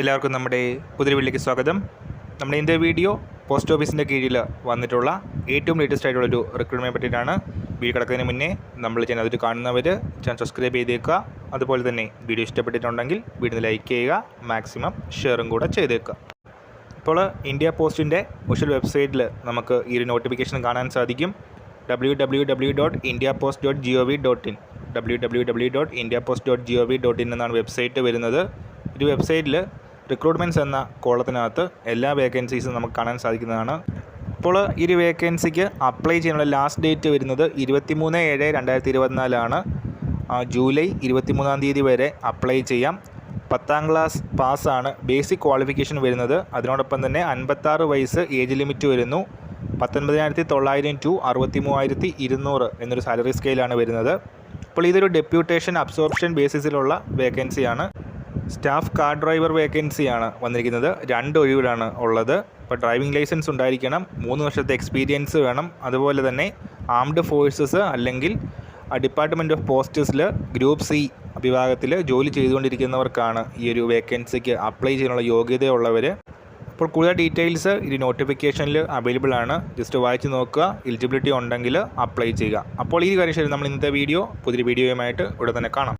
എല്ലാവർക്കും നമ്മുടെ പുതിയ സ്വാഗതം. നമ്മുടെ ഇന്നത്തെ വീഡിയോ പോസ്റ്റ് ഓഫീസിന്റെ കീഴിൽ വന്നിട്ടുള്ള ഏറ്റവും ലേറ്റസ്റ്റ് ആയിട്ടുള്ളൊരു റിക്രൂട്ട്മെന്റ് പറ്റിയിട്ടാണ്. വീഡിയോ കിടക്കുന്നതിന് മുന്നേ നമ്മൾ ചാനൽ അതിൽ കാണുന്നവർ ചാനൽ സബ്സ്ക്രൈബ് ചെയ്തേക്കുക അതുപോലെ തന്നെ വീഡിയോ ഇഷ്ടപ്പെട്ടിട്ടുണ്ടെങ്കിൽ വീഡിയോ ലൈക്ക് ചെയ്യുക മാക്സിമം ഷെയറും കൂടെ ചെയ്തേക്കുക ഇപ്പോൾ ഇന്ത്യ പോസ്റ്റിന്റെ ഒഫീഷ്യൽ വെബ്സൈറ്റിൽ നമുക്ക് ഈ ഒരു നോട്ടിഫിക്കേഷൻ കാണാൻ സാധിക്കും. W W W dot India post dot G O V dot in W W W dot India post dot G O V dot in എന്നാണ് വെബ്സൈറ്റ് വരുന്നത്. ഈ വെബ്സൈറ്റിൽ റിക്രൂട്ട്മെന്റ്സ് എന്ന കോളത്തിനകത്ത് എല്ലാ വേക്കൻസീസും നമുക്ക് കാണാൻ സാധിക്കുന്നതാണ്. ഇപ്പോൾ ഈ ഒരു വേക്കൻസിക്ക് അപ്ലൈ ചെയ്യാനുള്ള ലാസ്റ്റ് ഡേറ്റ് വരുന്നത് ഇരുപത്തിമൂന്ന് ഏഴ് രണ്ടായിരത്തി ഇരുപത്തിനാലാണ് ജൂലൈ ഇരുപത്തിമൂന്നാം തീയതി വരെ അപ്ലൈ ചെയ്യാം. പത്താം ക്ലാസ് പാസ്സാണ് ബേസിക് ക്വാളിഫിക്കേഷൻ വരുന്നത്. അതിനോടൊപ്പം തന്നെ അൻപത്താറ് വയസ്സ് ഏജ് ലിമിറ്റ് വരുന്നു. പത്തൊൻപതിനായിരത്തി തൊള്ളായിരം ടു അറുപത്തി മൂവായിരത്തി ഇരുന്നൂറ് എന്നൊരു സാലറി സ്കെയിലാണ് വരുന്നത്. അപ്പോൾ ഇതൊരു ഡെപ്യൂട്ടേഷൻ അബ്സോർപ്ഷൻ ബേസിസിലുള്ള വേക്കൻസിയാണ് സ്റ്റാഫ് കാർ ഡ്രൈവർ വേക്കൻസിയാണ് വന്നിരിക്കുന്നത്. രണ്ട് ഒഴിവിലാണ് ഉള്ളത്. ഇപ്പോൾ ഡ്രൈവിംഗ് ലൈസൻസ് ഉണ്ടായിരിക്കണം. മൂന്ന് വർഷത്തെ എക്സ്പീരിയൻസ് വേണം. അതുപോലെ തന്നെ ആംഡ് ഫോഴ്സസ് അല്ലെങ്കിൽ ഡിപ്പാർട്ട്മെന്റ് ഓഫ് പോസ്റ്റസിൽ ഗ്രൂപ്പ് സി വിഭാഗത്തിൽ ജോലി ചെയ്തുകൊണ്ടിരിക്കുന്നവർക്കാണ് ഈ ഒരു വേക്കൻസിക്ക് അപ്ലൈ ചെയ്യാനുള്ള യോഗ്യതയുള്ളവർ അപ്പോൾ കൂടുതൽ ഡീറ്റെയിൽസ് ഈ നോട്ടിഫിക്കേഷനിൽ അവൈലബിൾ ആണ്. ജസ്റ്റ് വായിച്ച് നോക്കുക. എലിജിബിലിറ്റി ഉണ്ടെങ്കിൽ അപ്ലൈ ചെയ്യുക. അപ്പോൾ ഈ കാര്യം ശരി. നമ്മൾ ഇന്നത്തെ വീഡിയോ പുതിയൊരു വീഡിയോയുമായിട്ട് ഇവിടെ തന്നെ കാണാം.